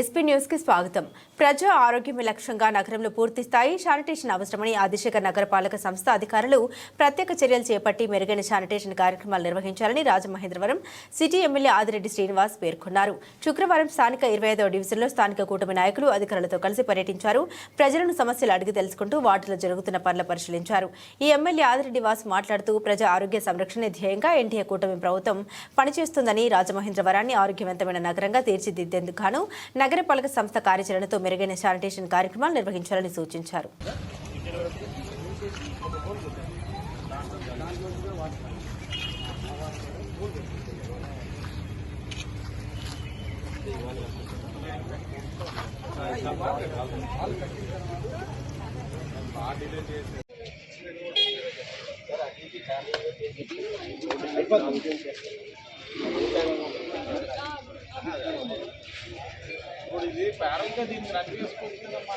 SP న్యూస్కి స్వాగతం. ప్రజా ఆరోగ్యమే లక్ష్యంగా నగరంలో పూర్తి స్థాయి శానిటేషన్ అవసరమని ఆదిశేఖర్ నగరపాలక సంస్థ అధికారులు ప్రత్యేక చర్యలు చేపట్టి మెరుగైన శానిటేషన్ కార్యక్రమాలు నిర్వహించాలని రాజమహేంద్రవరం సిటీ ఎమ్మెల్యే ఆదిరెడ్డి శ్రీనివాస్ పేర్కొన్నారు. శుక్రవారం స్థానిక ఇరవై ఐదవ డివిజన్లో స్థానిక కూటమి నాయకులు అధికారులతో కలిసి పర్యటించారు. ప్రజలను సమస్యలు అడిగి తెలుసుకుంటూ వాటిలో జరుగుతున్న పనుల పరిశీలించారు. ఈ ఎమ్మెల్యే ఆదిరెడ్డి వాస్ మాట్లాడుతూ ప్రజా ఆరోగ్య సంరక్షణ ధ్యేయంగా ఎన్టీఏ కూటమి ప్రభుత్వం పనిచేస్తుందని రాజమహేంద్రవరాన్ని ఆరోగ్యవంతమైన నగరంగా తీర్చిదిద్దేందుకు గాను నగరపాలక సంస్థ కార్యాచరణతో మెరుగైన శానిటేషన్ కార్యక్రమాలు నిర్వహించాలని సూచించారు. ఇప్పుడు ఇది పేరంగా దీన్ని రన్ కదమ్మా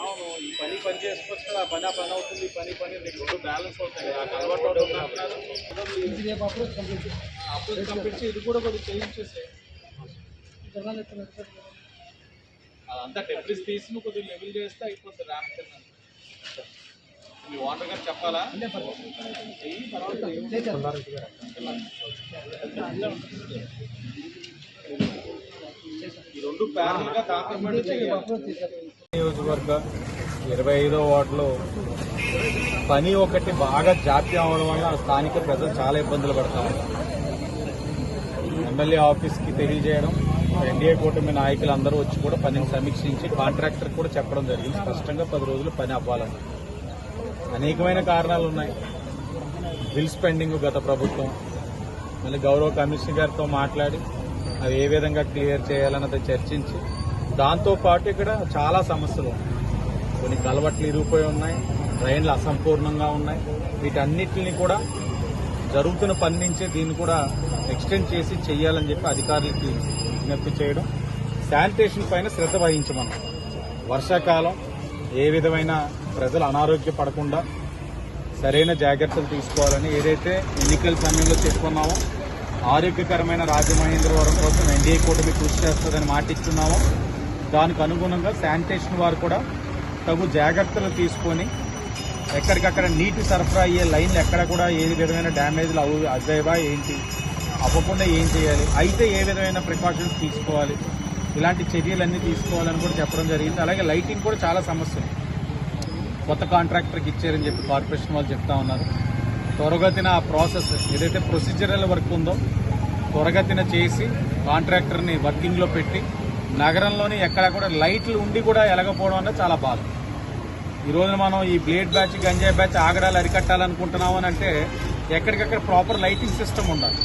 అవును ఈ పని పని కదా ఆ పని ఆ పని అవుతుంది ఈ పని పని రెండు బ్యాలెన్స్ అవుతాయి ఆ అలవాటు అప్పుడు కంప్లీట్ ఇది కూడా కొద్దిగా చేయించేసే అదంతా టెంప్లీస్ తీసి కొద్దిగా లెవెల్ చేస్తే అయిపోతుంది ర్యాంప్ కింద. మీ ఓనర్ గారు చెప్పాలా? తర్వాత నియోజకవర్గ ఇరవై ఐదో వార్డులో పని ఒకటి బాగా జాప్యం అవడం వల్ల స్థానిక ప్రజలు చాలా ఇబ్బందులు పడతా ఎమ్మెల్యే ఆఫీస్కి తెలియజేయడం ఎన్డీఏ కూటమి నాయకులు అందరూ వచ్చి కూడా పనిని సమీక్షించి కాంట్రాక్టర్ కూడా చెప్పడం జరిగింది. స్పష్టంగా పది రోజులు పని అవ్వాలని. అనేకమైన కారణాలు ఉన్నాయి. బిల్స్ పెండింగ్ గత ప్రభుత్వం. మళ్ళీ గౌరవ కమిషనర్ గారితో మాట్లాడి అవి ఏ విధంగా క్లియర్ చేయాలన్నది చర్చించి దాంతో పాటు ఇక్కడ చాలా సమస్యలు ఉన్నాయి. కొన్ని కలవట్లు ఇరిగిపోయి ఉన్నాయి ట్రైన్లు అసంపూర్ణంగా ఉన్నాయి. వీటన్నిటిని కూడా జరుగుతున్న పని నుంచే దీన్ని కూడా ఎక్స్టెండ్ చేసి చేయాలని చెప్పి అధికారులకి విజ్ఞప్తి చేయడం. శానిటేషన్ పైన శ్రద్ధ వహించమన్నాం వర్షాకాలం ఏ విధమైన ప్రజలు అనారోగ్య పడకుండా సరైన జాగ్రత్తలు తీసుకోవాలని ఏదైతే ఎన్నికల సమయంలో చెప్పుకున్నామో ఆరోగ్యకరమైన రాజమహేంద్రవరం కోసం ఎన్డీఏ కూటమి కృషి చేస్తుందని మాటిస్తున్నాము దానికి అనుగుణంగా శానిటేషన్ వారు కూడా తగు జాగ్రత్తలు తీసుకొని ఎక్కడికక్కడ నీటి సరఫరా అయ్యే లైన్లు ఎక్కడ కూడా ఏ విధమైన డ్యామేజ్లు అవు అవ్వేవా ఏంటి? అవ్వకుండా ఏం చేయాలి? అయితే ఏ విధమైన ప్రికాషన్స్ తీసుకోవాలి? ఇలాంటి చర్యలన్నీ తీసుకోవాలని కూడా చెప్పడం జరిగింది. అలాగే లైటింగ్ కూడా చాలా సమస్య. కొత్త కాంట్రాక్టర్కి ఇచ్చారని చెప్పి కార్పొరేషన్ వాళ్ళు చెప్తా ఉన్నారు. త్వరగతిన ఆ ప్రాసెస్ ఏదైతే ప్రొసీజరల్ వర్క్ ఉందో త్వరగతిన చేసి కాంట్రాక్టర్ని వర్కింగ్లో పెట్టి నగరంలోని ఎక్కడ కూడా లైట్లు ఉండి కూడా ఎలగపోవడం అనేది చాలా బాధ. ఈరోజు మనం ఈ బ్లేడ్ బ్యాచ్ గంజాయి బ్యాచ్ ఆగడాలు అరికట్టాలనుకుంటున్నాం అని అంటే ఎక్కడికక్కడ ప్రాపర్ లైటింగ్ సిస్టమ్ ఉండాలి.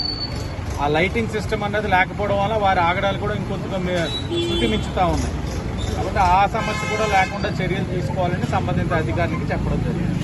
ఆ లైటింగ్ సిస్టమ్ అనేది లేకపోవడం వల్ల వారి ఆగడాలు కూడా ఇంకొంత మీ- శృతి ఉన్నాయి. కాబట్టి ఆ సమస్య కూడా లేకుండా చర్యలు తీసుకోవాలని సంబంధిత అధికారులకి చెప్పడం జరిగింది.